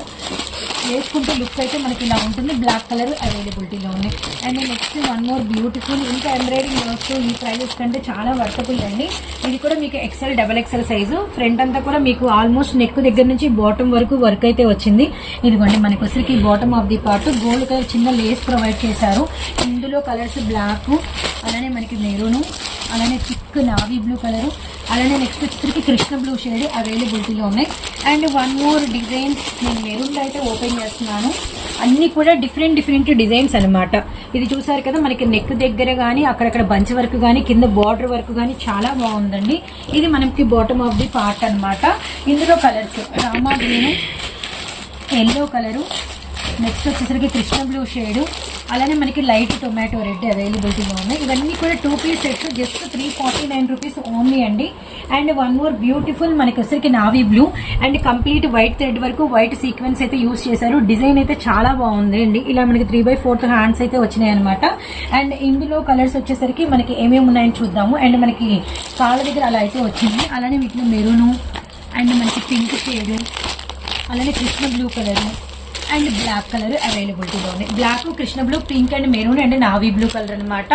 వేసుకుంటే లుక్ అయితే మనకి ఇలా ఉంటుంది. బ్లాక్ కలర్ అవైలబిలిటీలో ఉంది and next one more beautiful ఇంకా ఎంబ్రాయిడింగ్ వర్క్ ఈ ప్రైజెస్ కంటే చాలా వర్తబుల్ అండి. ఇది కూడా మీకు XL double XL size. Front అంతా కూడా మీకు ఆల్మోస్ట్ నెక్ దగ్గర నుంచి బాటమ్ వరకు వర్క్ అయితే వచ్చింది. ఇదిగోండి మనకు వచ్చరికి bottom of the part gold colour చిన్న లేస్ ప్రొవైడ్ చేశారు. ఇందులో కలర్స్ బ్లాక్ అలానే మనకి మెరూను అలానే థిక్ నావీ బ్లూ కలర్ అలానే నెక్స్ట్ వచ్చేసరికి కృష్ణ బ్లూ షేడ్ అవైలబిలిటీలో ఉన్నాయి. అండ్ వన్ మోర్ డిజైన్ నేను మెరూన్ అయితే ఓపెన్ చేస్తున్నాను. అన్ని కూడా డిఫరెంట్ డిఫరెంట్ డిజైన్స్ అన్నమాట. ఇది చూసారు కదా మనకి నెక్ దగ్గర కానీ అక్కడక్కడ బంచ్ వర్క్ కానీ కింద బార్డర్ వర్క్ కానీ చాలా బాగుందండి. ఇది మనకి బాటమ్ ఆఫ్ ది పార్ట్ అన్నమాట. ఇందులో colours Rama green yellow colour next వచ్చేసరికి కృష్ణ బ్లూ షేడ్. అలానే మనకి లైట్ టొమాటో రెడ్ అవైలబిలిటీలో ఉన్నాయి. ఇవన్నీ కూడా two piece sets just three forty nine rupees only అండి. అండ్ వన్ మోర్ బ్యూటిఫుల్ మనకి వచ్చరికి navy blue. And complete white thread వరకు వైట్ సీక్వెన్స్ అయితే యూస్ చేశారు. డిజైన్ అయితే చాలా బాగుంది అండి ఇలా మనకి త్రీ బై ఫోర్త్ హ్యాండ్స్ అయితే వచ్చినాయి అనమాట అండ్ ఇందులో కలర్స్ వచ్చేసరికి మనకి ఏమేమి ఉన్నాయని చూద్దాము. అండ్ మనకి కాళ్ళ దగ్గర అలా అయితే వచ్చింది. అలానే వీటిలో మెరూను అండ్ మనకి పింక్ షేడ్. అలానే Krishna blue colour. And black colour అవైలబిలిటీలో ఉంది. Black Krishna blue pink and maroon and navy blue colour అనమాట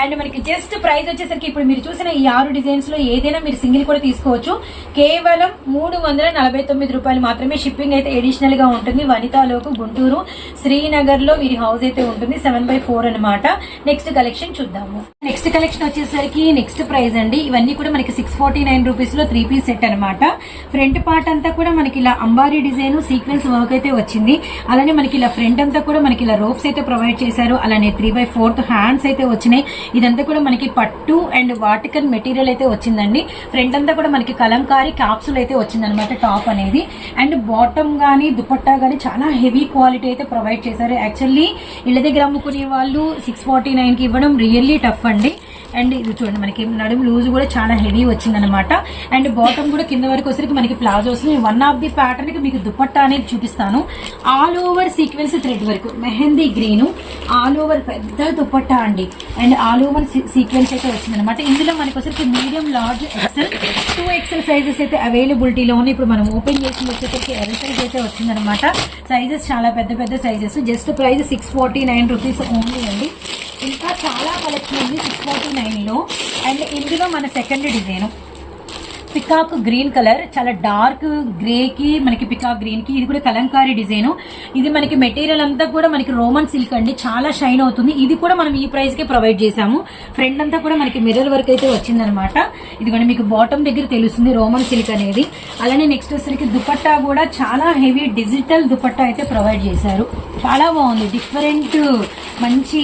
అండ్ మనకి జస్ట్ ప్రైస్ వచ్చేసరికి ఇప్పుడు మీరు చూసిన ఈ ఆరు డిజైన్స్లో ఏదైనా మీరు సింగిల్ కూడా తీసుకోవచ్చు. కేవలం మూడు వందల నలభై తొమ్మిది రూపాయలు మాత్రమే షిప్పింగ్ అయితే ఎడిషనల్గా ఉంటుంది. వనితాలోకు గుంటూరు శ్రీనగర్లో వీరి హౌస్ అయితే ఉంటుంది. సెవెన్ బై ఫోర్ అనమాట నెక్స్ట్ కలెక్షన్ చూద్దాము. నెక్స్ట్ కలెక్షన్ వచ్చేసరికి నెక్స్ట్ ప్రైస్ అండి. ఇవన్నీ కూడా మనకి సిక్స్ ఫార్టీ నైన్ రూపీస్లో త్రీ పీస్ సెట్ అనమాట ఫ్రంట్ పార్ట్ అంతా కూడా మనకి ఇలా అంబారీ డిజైన్ సీక్వెన్స్ వర్క్ అయితే వచ్చింది. అలానే మనకి ఇలా ఫ్రంట్ అంతా కూడా మనకి ఇలా రోప్స్ అయితే ప్రొవైడ్ చేశారు. అలానే త్రీ బై ఫోర్త్ హ్యాండ్స్ అయితే వచ్చినాయి. ఇదంతా కూడా మనకి పట్టు అండ్ వాటికన్ మెటీరియల్ అయితే వచ్చిందండి. ఫ్రంట్ అంతా కూడా మనకి కలంకారీ క్యాప్సుల్ అయితే వచ్చిందనమాట టాప్ అనేది. అండ్ బాటమ్ కానీ దుపట్టా కానీ చాలా హెవీ క్వాలిటీ అయితే ప్రొవైడ్ చేశారు. యాక్చువల్లీ ఇళ్ళ దగ్గర అమ్ముకునే వాళ్ళు సిక్స్ ఫార్టీ నైన్కి ఇవ్వడం రియల్లీ టఫ్ అండి. అండ్ ఇది చూడండి మనకి నడుము లూజ్ కూడా చాలా హెవీ వచ్చిందనమాట అండ్ బాటమ్ కూడా కింద వరకు వచ్చరికి మనకి ప్లాజోస్ వన్ ఆఫ్ ది ప్యాటర్న్కి మీకు దుపట్టా అనేది చూపిస్తాను. ఆల్ ఓవర్ సీక్వెన్స్ థ్రెడ్ వరకు మెహందీ గ్రీన్ ఆల్ ఓవర్ పెద్ద దుపట్టా అండి. అండ్ ఆల్ ఓవర్ సీక్వెన్స్ అయితే వచ్చిందనమాట ఇందులో మనకి వచ్చరికి medium large XL two XL sizes అయితే అవైలబిలిటీలో ఉన్నాయి ఇప్పుడు మనం ఓపెన్ చేసి వచ్చేసరికి ఎల్ సైజ్ అయితే వచ్చిందనమాట సైజెస్ చాలా పెద్ద పెద్ద sizes just price six forty nine rupees only అండి. ఇంకా చాలా కలెక్షన్ ఉంది సిక్స్ ఫార్టీ నైన్లో అండ్ ఇందులో మన second design peacock green colour చాలా డార్క్ గ్రేకి మనకి పికాక్ గ్రీన్కి ఇది కూడా కలంకారీ డిజైన్ ఇది మనకి మెటీరియల్ అంతా కూడా మనకి రోమన్ సిల్క్ అండి చాలా షైన్ అవుతుంది. ఇది కూడా మనం ఈ ప్రైస్కే ప్రొవైడ్ చేసాము ఫ్రంట్ అంతా కూడా మనకి మిర్రర్ వర్క్ అయితే వచ్చిందనమాట ఇది కూడా మీకు బాటమ్ దగ్గర తెలుస్తుంది రోమన్ సిల్క్ అనేది. అలానే నెక్స్ట్ వచ్చేసరికి దుపట్టా కూడా చాలా హెవీ డిజిటల్ దుపట్టా అయితే ప్రొవైడ్ చేశారు. చాలా బాగుంది డిఫరెంట్ మంచి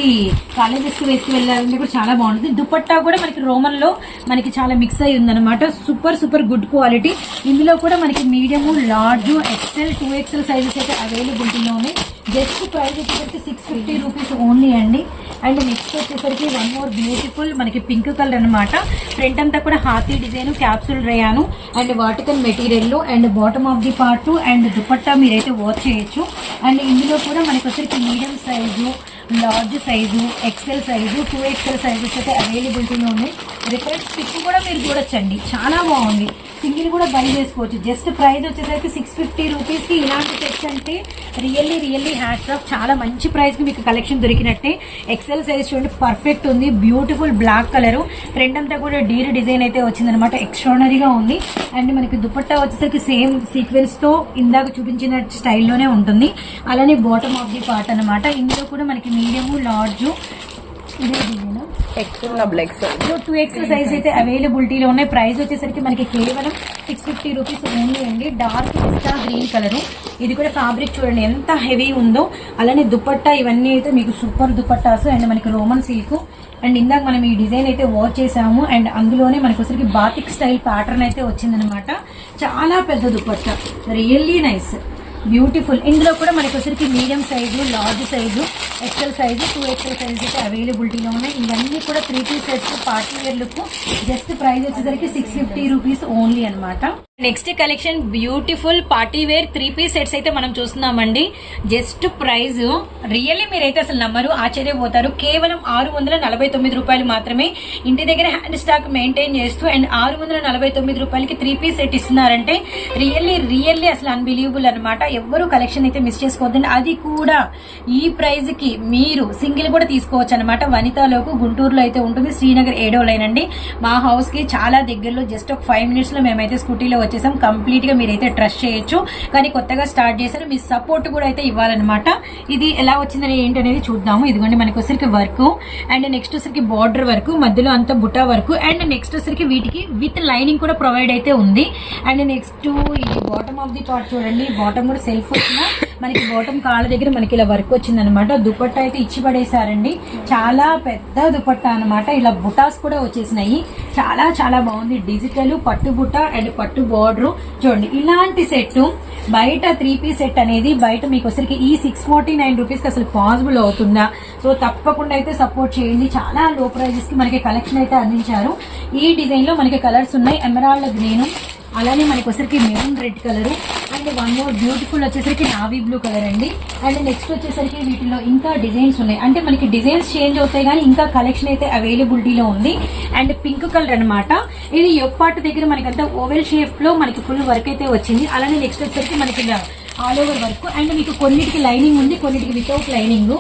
కాలేజెస్కి వేసుకు వెళ్ళాలంటే కూడా చాలా బాగుంటుంది. దుపట్టా కూడా మనకి రోమన్లో మనకి చాలా మిక్స్ అయి ఉందన్నమాట. సూపర్ సూపర్ గుడ్ క్వాలిటీ ఇందులో కూడా మనకి medium large XL two XL sizes అయితే అవైలబిలిటీలో ఉన్నాయి. జస్ట్ ప్రైస్ వచ్చేసరికి సిక్స్ ఫిఫ్టీ రూపీస్ ఓన్లీ అండి. అండ్ నెక్స్ట్ వచ్చేసరికి వన్ మోర్ బ్యూటిఫుల్ మనకి పింక్ కలర్ అనమాట ఫ్రంట్ అంతా కూడా హాతీ design capsule rayon and వాటికల్ material and bottom of the part and dupatta మీరైతే వాచ్ చేయొచ్చు. అండ్ ఇందులో కూడా మనకి వచ్చరికి medium size large size XL size two XL sizes అయితే అవైలబిలిటీలో ఉన్నాయి రిఫరెన్స్ పిక్ కూడా మీరు చూడొచ్చండి. చాలా బాగుంది. సింగిల్ కూడా బై చేసుకోవచ్చు. జస్ట్ ప్రైస్ వచ్చేసరికి సిక్స్ ఫిఫ్టీ రూపీస్కి ఇలాంటి సెట్స్ అంటే రియల్లీ రియల్లీ హ్యాట్స్ ఆఫ్ చాలా మంచి ప్రైస్కి మీకు కలెక్షన్ దొరికినట్టే. ఎక్సెల్ సైజ్ చూడండి పర్ఫెక్ట్ ఉంది. బ్యూటిఫుల్ బ్లాక్ కలరు ఫ్రంట్ అంతా కూడా డీర్ డిజైన్ అయితే వచ్చిందనమాట ఎక్స్ట్రానరీగా ఉంది. అండ్ మనకి దుపట్టా వచ్చేసరికి సేమ్ సీక్వెన్స్తో ఇందాక చూపించిన స్టైల్లోనే ఉంటుంది. అలానే బాటమ్ ఆఫ్ ది పార్ట్ అనమాట ఇందులో కూడా మనకి మీడియము లార్జ్ ఇదే design XL double XL so two XL size అయితే అవైలబిలిటీలో ఉన్నాయి. ప్రైస్ వచ్చేసరికి మనకి కేవలం సిక్స్ ఫిఫ్టీ రూపీస్ ఓన్లీ అండి. డార్క్ పిస్తా గ్రీన్ కలర్ ఇది కూడా ఫ్యాబ్రిక్ చూడండి ఎంత హెవీ ఉందో. అలానే దుపట్టా ఇవన్నీ అయితే మీకు సూపర్ దుపట్టాస్ అండ్ మనకి రోమన్ సిల్క్ అండ్ ఇందాక మనం ఈ డిజైన్ అయితే వాచ్ చేసాము అండ్ అందులోనే మనకు వచ్చరికి బాతిక్ స్టైల్ ప్యాటర్న్ అయితే వచ్చిందనమాట. చాలా పెద్ద దుపట్టా. Really nice beautiful. ఇందులో కూడా మనకు వచ్చరికి medium size large size XL size two XL size అయితే అవైలబిలిటీలో ఉన్నాయి. ఇవన్నీ కూడా త్రీ పీస్ సెట్స్ పార్టీ వేర్లకు జస్ట్ ప్రైస్ వచ్చేసరికి సిక్స్ ఫిఫ్టీ రూపీస్ ఓన్లీ అన్నమాట. Next collection beautiful party wear three piece sets అయితే మనం చూస్తున్నామండి. Just price. రియల్లీ మీరైతే అసలు నమ్మరు ఆశ్చర్యపోతారు. కేవలం ఆరు వందల నలభై తొమ్మిది రూపాయలు మాత్రమే ఇంటి దగ్గర హ్యాండ్ స్టాక్ మెయింటైన్ చేస్తూ అండ్ ఆరు వందల నలభై తొమ్మిది రూపాయలకి త్రీ పీస్ సెట్ ఇస్తున్నారంటే రియల్లీ రియల్లీ అసలు అన్బిలీవబుల్ అనమాట ఎవ్వరు కలెక్షన్ అయితే మిస్ చేసుకోవద్దండి. అది కూడా ఈ ప్రైజ్కి మీరు సింగిల్ కూడా తీసుకోవచ్చు అనమాట వనితాలోకు గుంటూరులో అయితే ఉంటుంది శ్రీనగర్ ఏడో లైన్ అండి. మా హౌస్కి చాలా దగ్గరలో జస్ట్ ఒక ఫైవ్ మినిట్స్లో మేమైతే స్కూటీలో వచ్చేసాం. కంప్లీట్గా మీరైతే ట్రస్ట్ చేయొచ్చు. కానీ కొత్తగా స్టార్ట్ చేశారు. మీ సపోర్ట్ కూడా అయితే ఇవ్వాలన్నమాట. ఇది ఎలా వచ్చిందని ఏంటనేది చూద్దాము. ఇదిగోండి మనకు వచ్చరికి వర్క్. అండ్ నెక్స్ట్ వచ్చరికి బార్డర్ వర్క్ మధ్యలో అంతా బుటా వర్క్. అండ్ నెక్స్ట్ వచ్చరికి వీటికి విత్ లైనింగ్ కూడా ప్రొవైడ్ అయితే ఉంది. అండ్ నెక్స్ట్ ఈ బాటమ్ ఆఫ్ ది పార్ట్ చూడండి. బాటమ్ కూడా సెల్ఫ్ వచ్చిన మనకి బోటం కాళ్ళ దగ్గర మనకి ఇలా వర్క్ వచ్చిందనమాట దుపట్టా అయితే ఇచ్చి పడేశారండి. చాలా పెద్ద దుపట్టా అన్నమాట. ఇలా బుటాస్ కూడా వచ్చేసినాయి. చాలా చాలా బాగుంది. డిజిటల్ పట్టు బుట్ట అండ్ పట్టు బోర్డరు చూడండి ఇలాంటి సెట్ బయట త్రీ పీస్ సెట్ అనేది బయట మీకు వచ్చరికి ఈ సిక్స్ ఫార్టీ నైన్ రూపీస్కి అసలు పాసిబుల్ అవుతుందా? సో తప్పకుండా అయితే సపోర్ట్ చేయండి. చాలా లో ప్రైజెస్కి మనకి కలెక్షన్ అయితే అందించారు. ఈ డిజైన్లో మనకి కలర్స్ ఉన్నాయి. ఎమరాల్డ్ గ్రీను అలానే మనకి వచ్చరికి maroon red colour and one more beautiful వచ్చేసరికి నావీ బ్లూ కలర్ అండి. అండ్ నెక్స్ట్ వచ్చేసరికి వీటిలో ఇంకా డిజైన్స్ ఉన్నాయి. అంటే మనకి డిజైన్స్ చేంజ్ అవుతాయి కానీ ఇంకా కలెక్షన్ అయితే అవైలబిలిటీలో ఉంది. అండ్ పింక్ కలర్ అనమాట ఇది యొప్పాటు దగ్గర మనకంతా ఓవెల్ షేప్లో మనకి ఫుల్ వర్క్ అయితే వచ్చింది. అలానే నెక్స్ట్ వచ్చేసరికి మనకి ఆల్ ఓవర్ వర్క్ అండ్ మీకు కొన్నిటికి లైనింగ్ ఉంది కొన్నిటికి without lining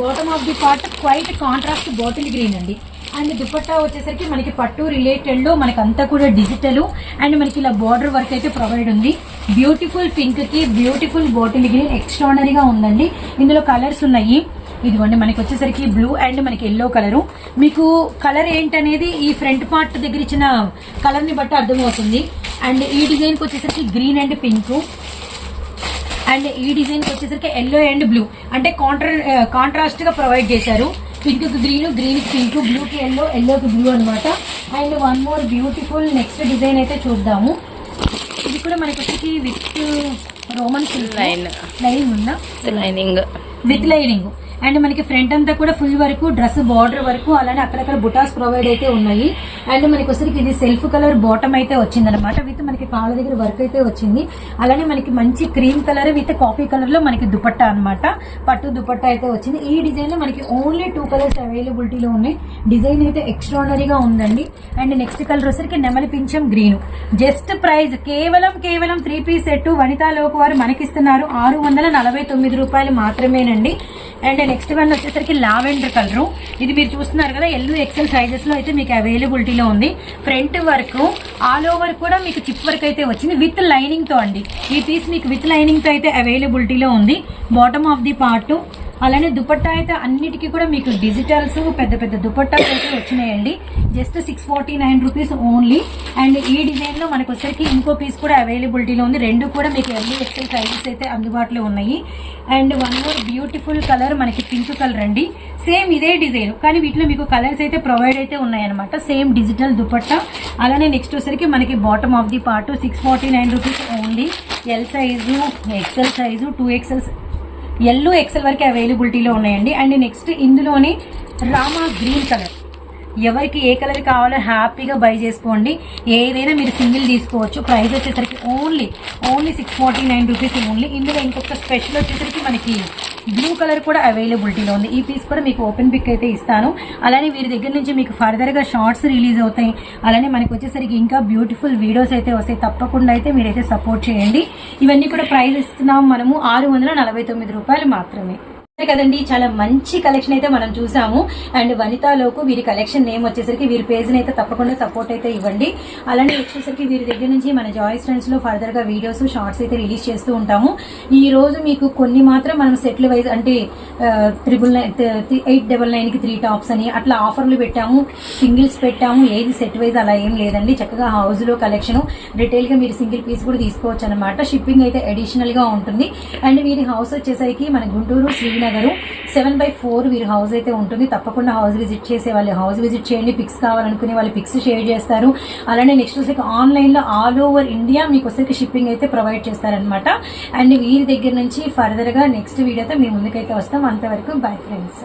bottom of the part quite contrast bottle green అండి. అండ్ దుపట్టా వచ్చేసరికి మనకి పట్టు రిలేటెడ్లో మనకి అంతా కూడా డిజిటల్ అండ్ మనకి ఇలా బార్డర్ వర్క్ అయితే ప్రొవైడ్ ఉంది. బ్యూటిఫుల్ పింక్కి బ్యూటిఫుల్ బాటిల్ గ్రీన్ ఎక్స్ట్రానరీగా ఉందండి. ఇందులో కలర్స్ ఉన్నాయి. ఇదిగోండి మనకి వచ్చేసరికి బ్లూ అండ్ మనకి ఎల్లో కలరు మీకు కలర్ ఏంటనేది ఈ ఫ్రంట్ పార్ట్ దగ్గర ఇచ్చిన కలర్ని బట్టి అర్థమవుతుంది. అండ్ ఈ డిజైన్కి వచ్చేసరికి గ్రీన్ అండ్ పింక్ అండ్ ఈ డిజైన్కి వచ్చేసరికి ఎల్లో అండ్ బ్లూ అంటే కాంట్రా కాంట్రాస్ట్గా ప్రొవైడ్ చేశారు. పింక్కి గ్రీన్ గ్రీన్ పింక్ బ్లూ కి ఎల్లో ఎల్లో కి బ్లూ అనమాట and one more beautiful next design అయితే చూద్దాము. ఇది కూడా మనకి వచ్చేసి విత్ రోమన్. లైన్ ఉందా? లైనింగ్ విత్ లైనింగ్ అండ్ మనకి ఫ్రంట్ అంతా కూడా ఫుల్ వరకు డ్రెస్ బార్డర్ వరకు అలానే అక్కడక్కడ బుటాస్ ప్రొవైడ్ అయితే ఉన్నాయి. అండ్ మనకి వచ్చరికి ఇది సెల్ఫ్ కలర్ బాటమ్ అయితే వచ్చింది అనమాట విత్ మనకి కాళ్ళ దగ్గర వర్క్ అయితే వచ్చింది. అలానే మనకి మంచి క్రీమ్ కలర్ విత్ కాఫీ కలర్లో మనకి దుపట్టా అన్నమాట. పట్టు దుపట్టా అయితే వచ్చింది. ఈ డిజైన్లో మనకి ఓన్లీ టూ కలర్స్ అవైలబిలిటీలో ఉన్నాయి. డిజైన్ అయితే ఎక్స్ట్రాడనరీగా ఉందండి. అండ్ నెక్స్ట్ కలర్ వచ్చరికి నెమలి పింఛం గ్రీన్. జస్ట్ ప్రైస్ కేవలం కేవలం త్రీ పీస్ సెట్ వనితా వారు మనకిస్తున్నారు. ఆరు వందల నలభై తొమ్మిది రూపాయలు మాత్రమేనండి. అండ్ నెక్స్ట్ వన్ వచ్చేసరికి లావెండర్ కలర్. ఇది మీరు చూస్తున్నారు కదా ఎల్లు ఎక్సెల్ సైజెస్లో అయితే మీకు అవైలబిలిటీలో ఉంది. ఫ్రంట్ వర్క్ ఆల్ ఓవర్ కూడా మీకు చిప్ వర్క్ అయితే వచ్చింది. విత్ లైనింగ్తో అండి. ఈ పీస్ మీకు విత్ లైనింగ్తో అయితే అవైలబిలిటీలో ఉంది. బాటమ్ ఆఫ్ ది పార్ట్ అలానే దుపట్టా అయితే అన్నిటికీ కూడా మీకు డిజిటల్స్ పెద్ద పెద్ద దుపట్టాలు అయితే వచ్చినాయండి. Just six forty nine rupees only and ఈ డిజైన్లో మనకు వచ్చరికి ఇంకో పీస్ కూడా అవైలబిలిటీలో ఉంది. రెండు కూడా మీకు ఎల్ఈ ఎక్సెల్ సైజెస్ అయితే అందుబాటులో ఉన్నాయి. And one more beautiful colour మనకి పింక్ కలర్ అండి. సేమ్ ఇదే డిజైన్ కానీ వీటిలో మీకు కలర్స్ అయితే ప్రొవైడ్ అయితే ఉన్నాయన్నమాట. Same digital dupatta. అలానే నెక్స్ట్ వచ్చరికి మనకి bottom of the part six forty nine rupees only L size XL size two XL yellow XL వరకు అవైలబిలిటీలో ఉన్నాయండి. అండ్ నెక్స్ట్ ఇందులోనే రామా గ్రీన్ కలర్ ఎవరికి ఏ కలర్ కావాలో హ్యాపీగా బై చేసుకోండి. ఏదైనా మీరు సింగిల్ తీసుకోవచ్చు. ప్రైస్ వచ్చేసరికి only only six forty nine rupees only ఇందులో ఇంకొక స్పెషల్ వచ్చేసరికి మనకి బ్లూ కలర్ కూడా అవైలబిలిటీలో ఉంది. ఈ పీస్ కూడా మీకు ఓపెన్ పిక్ అయితే ఇస్తాను. అలానే వీరి దగ్గర నుంచి మీకు ఫర్దర్గా షార్ట్స్ రిలీజ్ అవుతాయి. అలానే మనకు వచ్చేసరికి ఇంకా బ్యూటిఫుల్ వీడియోస్ అయితే వస్తాయి. తప్పకుండా అయితే మీరైతే సపోర్ట్ చేయండి. ఇవన్నీ కూడా ప్రైస్ ఇస్తున్నాం మనము. ఆరు వందల నలభై తొమ్మిది రూపాయలు మాత్రమే. కదండి. చాలా మంచి కలెక్షన్ అయితే మనం చూసాము. అండ్ వనితాలోకు వీరి కలెక్షన్ నేమ్ వచ్చేసరికి వీరి పేజ్ని అయితే తప్పకుండా సపోర్ట్ అయితే ఇవ్వండి. అలానే వచ్చేసరికి వీరి దగ్గర నుంచి మన జాయిస్ ఫ్రెండ్స్లో ఫర్దర్గా వీడియోస్ షార్ట్స్ అయితే రిలీజ్ చేస్తూ ఉంటాము. ఈ రోజు మీకు కొన్ని మాత్రం మనం సెట్లు వైజ్ అంటే త్రిబుల్ నైన్ ఎయిట్ డబల్ నైన్కి త్రీ టాప్స్ అని అట్లా ఆఫర్లు పెట్టాము. సింగిల్స్ పెట్టాము. ఏది సెట్ వైజ్ అలా ఏం లేదండి. చక్కగా హౌస్లో కలెక్షన్ రిటైల్గా మీరు సింగిల్ పీస్ కూడా తీసుకోవచ్చు అనమాట షిప్పింగ్ అయితే అడిషనల్గా ఉంటుంది. అండ్ వీరి హౌస్ వచ్చేసరికి మన Guntur Srinagar seven by four వీరి హౌస్ అయితే ఉంటుంది. తప్పకుండా హౌస్ విజిట్ చేసే వాళ్ళు హౌస్ విజిట్ చేయండి. పిక్స్ కావాలనుకునే వాళ్ళు పిక్స్ షేర్ చేస్తారు. అలానే నెక్స్ట్ వచ్చేసి ఆన్లైన్లో ఆల్ ఓవర్ ఇండియా మీకు వచ్చేసి షిప్పింగ్ అయితే ప్రొవైడ్ చేస్తారనమాట అండ్ వీరి దగ్గర నుంచి ఫర్దర్గా నెక్స్ట్ వీడియోతో మీ ముందుకైతే వస్తాం. అంతవరకు బై ఫ్రెండ్స్.